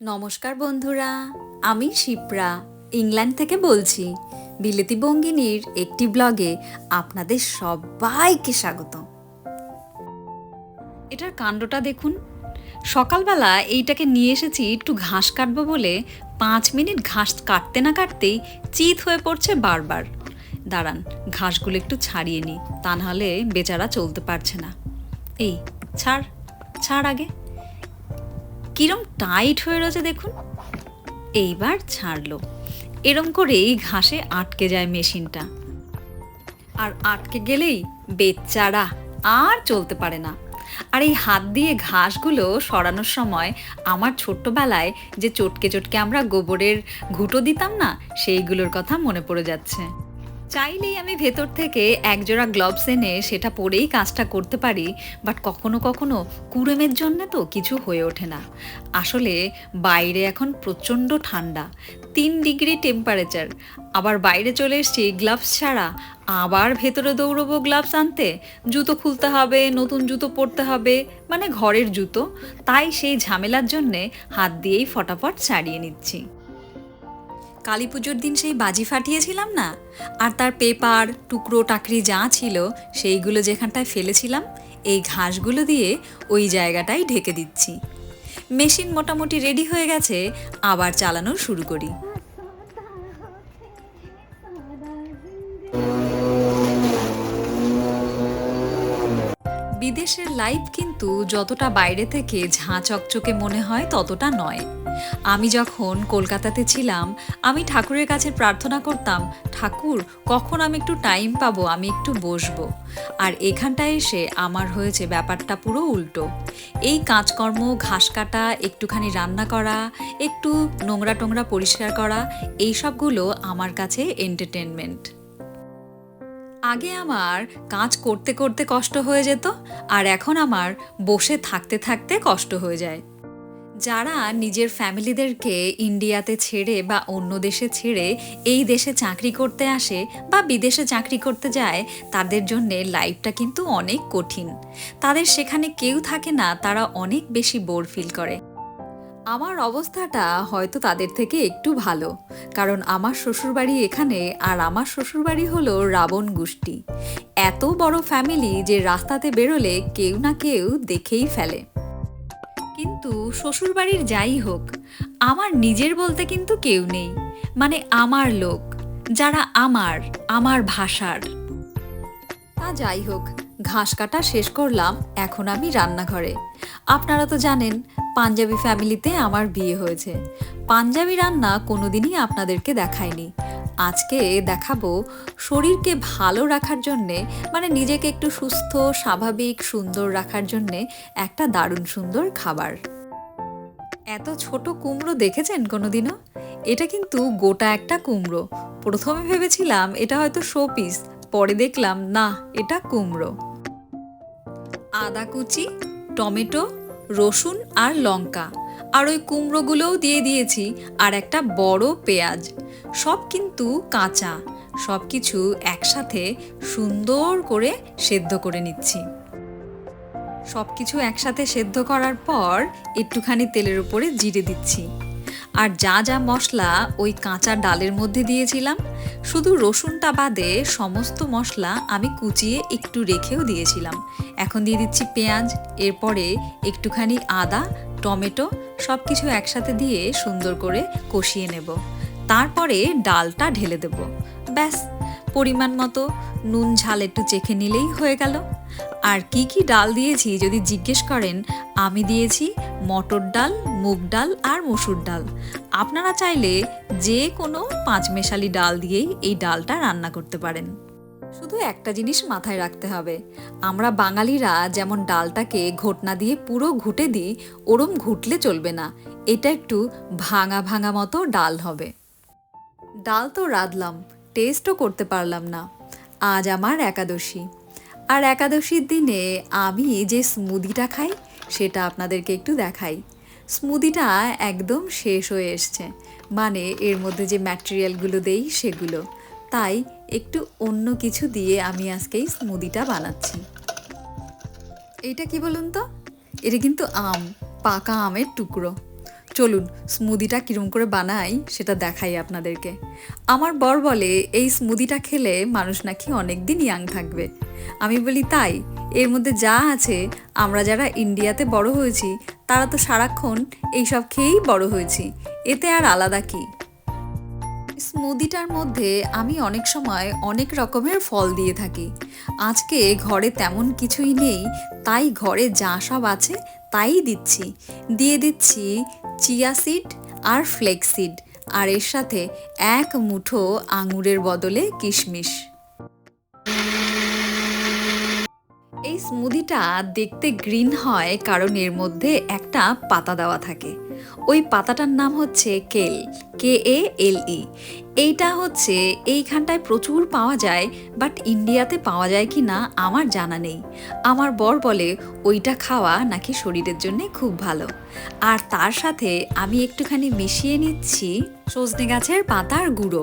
নমস্কার বন্ধুরা, আমি শিপ্রা, ইংল্যান্ড থেকে বলছি। বিলেতি বঙ্গিনীর একটি ব্লগে আপনাদের সবাইকে স্বাগত এটার কাণ্ডটা দেখুন। সকালবেলা এইটাকে নিয়ে এসেছি, একটু ঘাস কাটবো বলে পাঁচ মিনিট ঘাস কাটতে না কাটতেই চিত হয়ে পড়ছে বারবার। দাঁড়ান, ঘাসগুলো একটু ছাড়িয়ে নিই, তা নাহলে বেচারা চলতে পারছে না। এই, ছাড় ছাড় আগে। কিরম টাইট হয়ে রয়েছে দেখুন। এইবার ছাড়লো। এরম করেই ঘাসে আটকে যায় মেশিনটা। আর আটকে গেলেই বেচারা আর চলতে পারে না। আর এই হাত দিয়ে ঘাসগুলো সরানোর সময় আমার ছোট্টবেলায় যে চটকে চটকে আমরা গোবরের ঘুঁটো দিতাম না, সেইগুলোর কথা মনে পড়ে যাচ্ছে। চাইলেই আমি ভেতর থেকে একজোড়া গ্লোভস এনে সেটা পরেই কাজটা করতে পারি বাট কখনো কখনো কুড়েমের জন্য তো কিছু হয়ে ওঠে না। আসলে বাইরে এখন প্রচণ্ড ঠান্ডা, তিন ডিগ্রি টেম্পারেচার আবার বাইরে চলে এসছি গ্লাভস ছাড়া, আবার ভেতরে দৌড়বো গ্লাভস আনতে। জুতো খুলতে হবে, নতুন জুতো পরতে হবে মানে ঘরের জুতো। তাই সেই ঝামেলার জন্যে হাত দিয়েই ফটাফট ছাড়িয়ে নিচ্ছি। কালী পুজোর দিন সেই বাজি ফাটিয়েছিলাম না? আর তার পেপার, টুকরো, টাকরি যা ছিল, সেইগুলো যেখানটায় ফেলেছিলাম, এই ঘাসগুলো দিয়ে ওই জায়গাটাই ঢেকে দিচ্ছি। মেশিন মোটামুটি রেডি হয়ে গেছে, আবার চালানো শুরু করি। বিদেশের লাইফ কিন্তু যতটা বাইরে থেকে ঝাঁ চকচকে মনে হয়, ততটা নয়। আমি যখন কলকাতাতে ছিলাম, আমি ঠাকুরের কাছে প্রার্থনা করতাম, ঠাকুর, কখন আমি একটু টাইম পাবো? আমি একটু বসবো। আর এখানটায় এসে আমার হয়েছে ব্যাপারটা পুরো উল্টো। এই কাজকর্ম, ঘাস কাটা, একটুখানি রান্না করা, একটু নোংরা টোংরা পরিষ্কার করা এই সবগুলো আমার কাছে এন্টারটেনমেন্ট আগে আমার কাজ করতে করতে কষ্ট হয়ে যেত, আর এখন আমার বসে থাকতে থাকতে কষ্ট হয়ে যায়। যারা নিজের ফ্যামিলিদেরকে ইন্ডিয়াতে ছেড়ে বা অন্য দেশে ছেড়ে এই দেশে চাকরি করতে আসে বা বিদেশে চাকরি করতে যায়, তাদের জন্য লাইফটা কিন্তু অনেক কঠিন। তাদের সেখানে কেউ থাকে না, তারা অনেক বেশি বোর ফিল করে। আমার অবস্থাটা হয়তো তাদের থেকে একটু ভালো, কারণ আমার শ্বশুরবাড়ি এখানে আর আমার শ্বশুরবাড়ি হলো রাবণ গোষ্ঠী। এত বড় ফ্যামিলি যে রাস্তাতে বেরোলে কেউ না কেউ দেখেই ফেলে। কিন্তু শ্বশুরবাড়ির যাই হোক, আমার নিজের বলতে কিন্তু কেউ নেই মানে আমার লোক, যারা আমার আমার ভাষার। তা যাই হোক ঘাস কাটা শেষ করলাম, এখন আমি রান্নাঘরে। আপনারা তো জানেন, পাঞ্জাবি ফ্যামিলিতে আমার বিয়ে হয়েছে। পাঞ্জাবি রান্না কোনোদিনই আপনাদেরকে দেখায়নি আজকে দেখাবো শরীরকে ভালো রাখার জন্যে মানে নিজেকে একটু সুস্থ, স্বাভাবিক, সুন্দর রাখার জন্যে একটা দারুণ সুন্দর খাবার। এত ছোট কুমড়ো দেখেছেন কোনোদিনও? এটা কিন্তু গোটা একটা কুমড়ো। প্রথমে ভেবেছিলাম এটা হয়তো শো পিস পরে দেখলাম না, এটা কুমড়ো। আদা কুচি, টমেটো, রসুন আর লঙ্কা। আর ওই কুমড়োগুলোও দিয়ে দিয়েছি, আর একটা বড় পেঁয়াজ। সব কিন্তু কাঁচা। সব কিছু একসাথে সুন্দর করে সেদ্ধ করে নিচ্ছি। সব কিছু একসাথে সেদ্ধ করার পর একটুখানি তেলের উপরে জিরে দিচ্ছি। আর যা যা মশলা ওই কাঁচা ডালের মধ্যে দিয়েছিলাম, শুধু রসুনটা বাদে সমস্ত মশলা আমি কুচিয়ে একটু রেখেও দিয়েছিলাম। এখন দিয়ে দিচ্ছি পেঁয়াজ, এরপরে একটুখানি আদা, টমেটো সব কিছু একসাথে দিয়ে সুন্দর করে কষিয়ে নেব। তারপরে ডালটা ঢেলে দেব। ব্যাস, পরিমাণ মতো নুন ঝাল একটু চেখে নিলেই হয়ে গেল। আর কি কি ডাল দিয়েছি যদি জিজ্ঞেস করেন, আমি দিয়েছি মটর ডাল মুগ ডাল আর মসুর ডাল। আপনারা চাইলে যে কোনো পাঁচমেশালি ডাল দিয়েই এই ডালটা রান্না করতে পারেন। শুধু একটা জিনিস মাথায় রাখতে হবে। আমরা বাঙালিরা যেমন ডালটাকে ঘটনা দিয়ে পুরো ঘুটে দিই, ওরম ঘুটলে চলবে না। এটা একটু ভাঙা ভাঙা মতো ডাল হবে। ডাল তো রাঁধলাম, টেস্টও করতে পারলাম না। আজ আমার একাদশী। আর একাদশীর দিনে আমি যে স্মুদিটা খাই, সেটা আপনাদেরকে একটু দেখাই। স্মুদিটা একদম শেষ হয়ে এসছে। মানে এর মধ্যে যে ম্যাটেরিয়ালগুলো দেই সেগুলো। তাই একটু অন্য কিছু দিয়ে আমি আজকে স্মুদিটা বানাচ্ছি। এইটা কি বলুন তো? এটা কিন্তু আম, পাকা আমের টুকরো। চলুন, স্মুদিটা কিরম করে বানাই সেটা দেখাই আপনাদেরকে। আমার বর বলে, এই স্মুদিটা খেলে মানুষ নাকি অনেক দিন ইয়াং থাকবে। আমি বলি, তাই? এর মধ্যে যা আছে, আমরা যারা ইন্ডিয়াতে বড় হয়েছি তারা তো সারাক্ষণ এইসব খেয়েই বড় হয়েছি। এতে আর আলাদা কী? স্মুদিটার মধ্যে আমি অনেক সময় অনেক রকমের ফল দিয়ে থাকি। আজকে ঘরে তেমন কিছুই নেই, তাই ঘরে যা সব আছে তাই দিচ্ছি। দিয়ে দিচ্ছি চিয়া সিড আর ফ্লেক্স সিড, আর এর সাথে এক মুঠো আঙুরের বদলে কিশমিশ। স্মুদিটা দেখতে গ্রিন হয় কারণ এর মধ্যে একটা পাতা দেওয়া থাকে। ওই পাতাটার নাম হচ্ছে কেল কে এ এল ই এইটা হচ্ছে এইখানটায় প্রচুর পাওয়া যায়, বাট ইন্ডিয়াতে পাওয়া যায় কি না আমার জানা নেই। আমার বর বলে ওইটা খাওয়া নাকি শরীরের জন্যে খুব ভালো। আর তার সাথে আমি একটুখানি মিশিয়ে নিচ্ছি সজনে গাছের পাতার গুঁড়ো।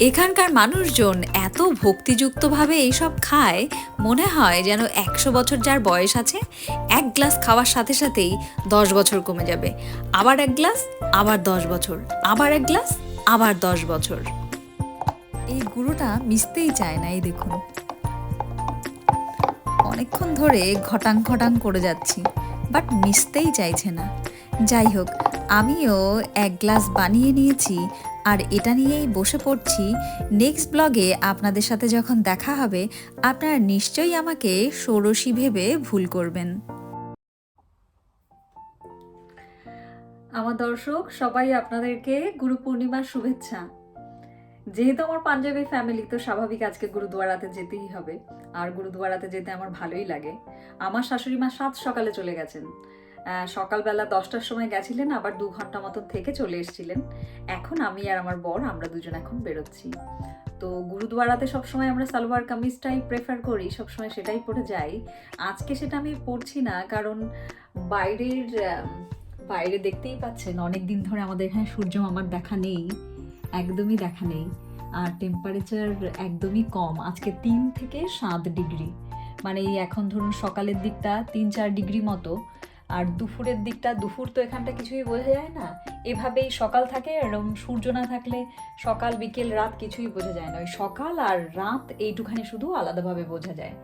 এখানকার মানুষজন এত ভক্তিযুক্তভাবে এইসব খায়, মনে হয় যেন একশো বছর যার বয়স আছে, এক গ্লাস খাওয়ার সাথে সাথেই দশ বছর কমে যাবে। আবার এক গ্লাস, আবার দশ বছর। আবার এক গ্লাস, আবার দশ বছর। এই গুঁড়োটা মিশতেই চায় না, এই দেখুন। অনেকক্ষণ ধরে ঘটাং ঘটাং করে যাচ্ছি, বাট মিশতেই চাইছে না। যাই হোক, আমিও এক গ্লাস বানিয়ে নিয়েছি আর এটা নিয়েই বসে পড়ছি। নেক্সট ব্লগে আপনাদের সাথে যখন দেখা হবে, আপনারা নিশ্চয়ই আমাকে ষোড়শী ভেবে ভুল করবেন। আমার দর্শক, সবাই আপনাদেরকে গুরু পূর্ণিমার শুভেচ্ছা। যেহেতু আমার পাঞ্জাবি ফ্যামিলি তো স্বাভাবিক আজকে গুরুদুয়ারাতে যেতেই হবে। আর গুরুদুয়ারাতে যেতে আমার ভালোই লাগে। আমার শাশুড়ি মা সাত সকালে চলে গেছেন। সকালবেলা দশটার সময় গেছিলেন, আবার দু ঘণ্টা মতন থেকে চলে এসেছিলেন। এখন আমি আর আমার বর, আমরা দুজন এখন বেরোচ্ছি। তো গুরুদুয়ারাতে সবসময় আমরা সালোয়ার কামিজটাই প্রেফার করি, সবসময় সেটাই পরে যাই। আজকে সেটা আমি পরছি না, কারণ বাইরের বাইরে দেখতেই পাচ্ছেন অনেক দিন ধরে আমাদের এখানে সূর্য আমার দেখা নেই, একদমই দেখা নেই। আর টেম্পারেচার একদমই কম, আজকে তিন থেকে সাত ডিগ্রি। মানে এখন ধরুন সকালের দিকটা তিন চার ডিগ্রি মতো। আর দুপুরের দিকটা, দুপুর তো এখানটা কিছুই বোঝা যায় না। এভাবেই সকাল থাকে এরকম সূর্য না থাকলে সকাল, বিকেল, রাত কিছুই বোঝা যায় না। ওই সকাল আর রাত এইটুখানি শুধু আলাদাভাবে বোঝা যায়।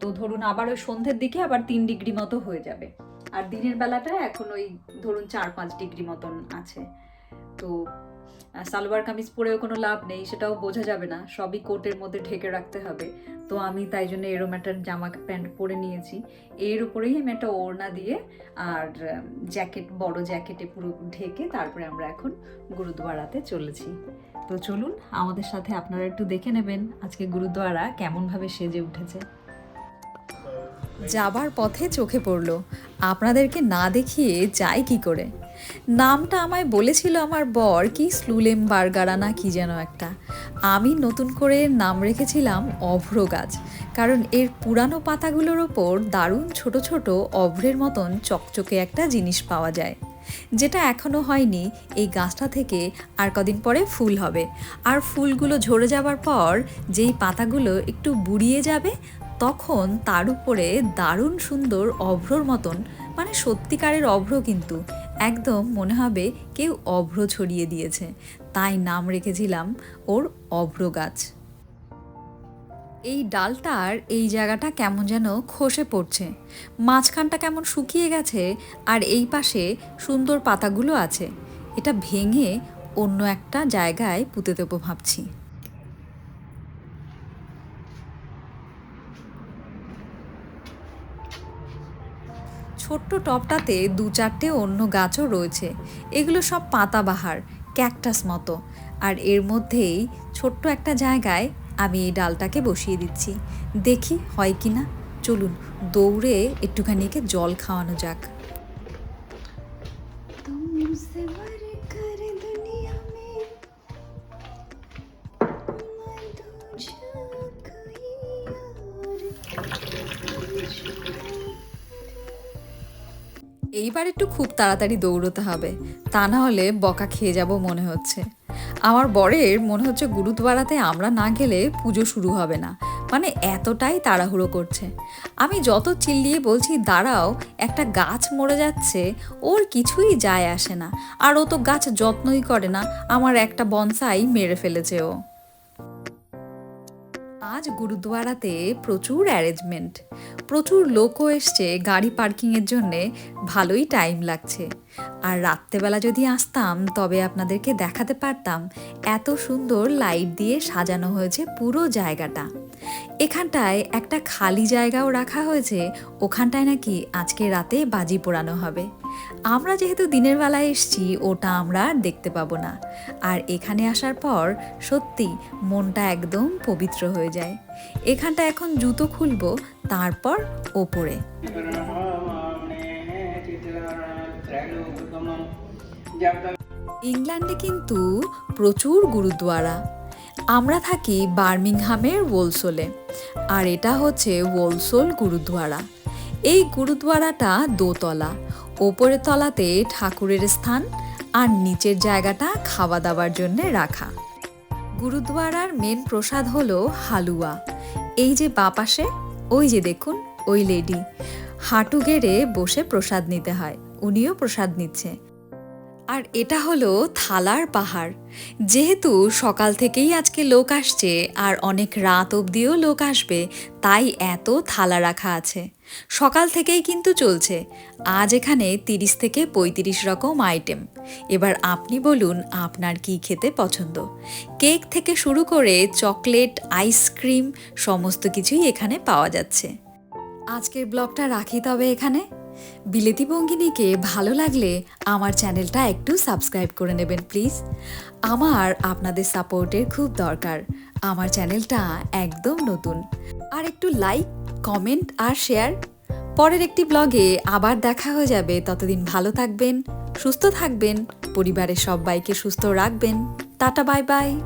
তো ধরুন আবার ওই সন্ধ্যের দিকে আবার তিন ডিগ্রি মতো হয়ে যাবে। আর দিনের বেলাটা এখন ওই ধরুন চার, পাঁচ ডিগ্রি মতন আছে। তো সালোয়ার কামিজ পরেও কোনো লাভ নেই, সেটাও বোঝা যাবে না। সবই কোটের মধ্যে ঢেকে রাখতে হবে। তো আমি তাই জন্য এরম একটা জামা প্যান্ট পরে নিয়েছি। এর উপরেই আমি একটা ওড়না দিয়ে আর জ্যাকেট, বড় জ্যাকেটে পুরো ঢেকে তারপরে আমরা এখন গুরুদুয়ারাতে চলেছি। তো চলুন, আমাদের সাথে আপনারা একটু দেখে নেবেন আজকে গুরুদুয়ারা কেমনভাবে সেজে উঠেছে। যাবার পথে চোখে পড়ল। আপনাদেরকে না দেখিয়ে যাই কি করে? নামটা আমায় বলেছিল আমার বর কি স্লুলেম বার্গারা না কি যেন একটা। আমি নতুন করে নাম রেখেছিলাম অভ্র গাছ, কারণ এর পুরানো পাতাগুলোর ওপর দারুণ ছোট ছোট অভ্রের মতন চকচকে একটা জিনিস পাওয়া যায়। যেটা এখনও হয়নি, এই গাছটা থেকে আর কদিন পরে ফুল হবে। আর ফুলগুলো ঝরে যাবার পর যেই পাতাগুলো একটু বুড়িয়ে যাবে, তখন তার উপরে দারুণ সুন্দর অভ্রর মতন মানে সত্যিকারের অভ্র কিন্তু একদম মনে হবে কেউ অভ্র ছড়িয়ে দিয়েছে। তাই নাম রেখেছিলাম ওর অভ্র গাছ। এই ডালটার এই জায়গাটা কেমন যেন খসে পড়ছে। মাঝখানটা কেমন শুকিয়ে গেছে আর এই পাশে সুন্দর পাতাগুলো আছে। এটা ভেঙে অন্য একটা জায়গায় পুঁতে দেবো ভাবছি। ছোট্ট টপটাতে দু চারটে অন্য গাছও রয়েছে। এগুলো সব পাতাবাহার, ক্যাকটাস মতো। আর এর মধ্যেই ছোট্ট একটা জায়গায় আমি এই ডালটাকে বসিয়ে দিচ্ছি। দেখি হয় কি না চলুন, দৌড়ে একটুখানি একে জল খাওয়ানো যাক। এইবার একটু খুব তাড়াতাড়ি দৌড়তে হবে। তা না হলে বকা খেয়ে যাব মনে হচ্ছে। আমার বরের মনে হচ্ছে গুরুদুয়ারাতে আমরা না গেলে পুজো শুরু হবে না। মানে এতটাই তাড়াহুড়ো করছে। আমি যত চিল্লিয়ে বলছি, দাঁড়াও, একটা গাছ মরে যাচ্ছে, ওর কিছুই যায় আসে না। আর ও তো গাছ যত্নই করে না। আমার একটা বনসাই মেরে ফেলেছে ও। আজ গুরুদুয়ারাতে প্রচুর অ্যারেঞ্জমেন্ট প্রচুর লোকও এসছে গাড়ি পার্কিংয়ের জন্যে। ভালোই টাইম লাগছে। আর রাত্রেবেলা যদি আসতাম, তবে আপনাদেরকে দেখাতে পারতাম, এত সুন্দর লাইট দিয়ে সাজানো হয়েছে পুরো জায়গাটা। এখানটায় একটা খালি জায়গাও রাখা হয়েছে, ওখানটায় নাকি আজকে রাতে বাজি পোড়ানো হবে। আমরা যেহেতু দিনের বেলায় এসছি, ওটা আমরা আর দেখতে পাবো না। আর এখানে আসার পর সত্যি মনটা একদম পবিত্র হয়ে যায়। এখানটা এখন জুতো খুলবো, তারপর ওপরে। ইংল্যান্ডে কিন্তু প্রচুর গুরুদুয়ারা। আমরা থাকি বার্মিংহামের ওলসোলে, আর এটা হচ্ছে ওলসোল গুরুদুয়ারা। এই গুরুদ্বারাটা দোতলা। ওপরের তলাতে ঠাকুরের স্থান আর নিচের জায়গাটা খাওয়া দাওয়ার জন্য রাখা। গুরুদ্বারার মেন প্রসাদ হল হালুয়া। এই যে বাপাশে ওই যে দেখুন, ওই লেডি হাঁটু গেড়ে বসে প্রসাদ নিতে হয়। উনিও প্রসাদ নিচ্ছে। আর এটা হলো থালার পাহাড়। যেহেতু সকাল থেকেই আজকে লোক আসছে আর অনেক রাত অবধিও লোক আসবে, তাই এত থালা রাখা আছে। সকাল থেকেই কিন্তু চলছে। আজ এখানে তিরিশ থেকে পঁয়ত্রিশ রকম আইটেম এবার আপনি বলুন আপনার কি খেতে পছন্দ। কেক থেকে শুরু করে চকলেট আইসক্রিম সমস্ত কিছুই এখানে পাওয়া যাচ্ছে। আজকের ব্লগটা রাখি তবে এখানে। বিলেতি বঙ্গিনীকে ভালো লাগলে আমার চ্যানেলটা একটু সাবস্ক্রাইব করে নেবেন, প্লিজ। আমার আপনাদের সাপোর্টের খুব দরকার। আমার চ্যানেলটা একদম নতুন। আর একটু লাইক, কমেন্ট আর শেয়ার। পরের একটি ব্লগে আবার দেখা হয়ে যাবে। ততদিন ভালো থাকবেন, সুস্থ থাকবেন, পরিবারের সবাইকে সুস্থ রাখবেন। Tata, bye bye.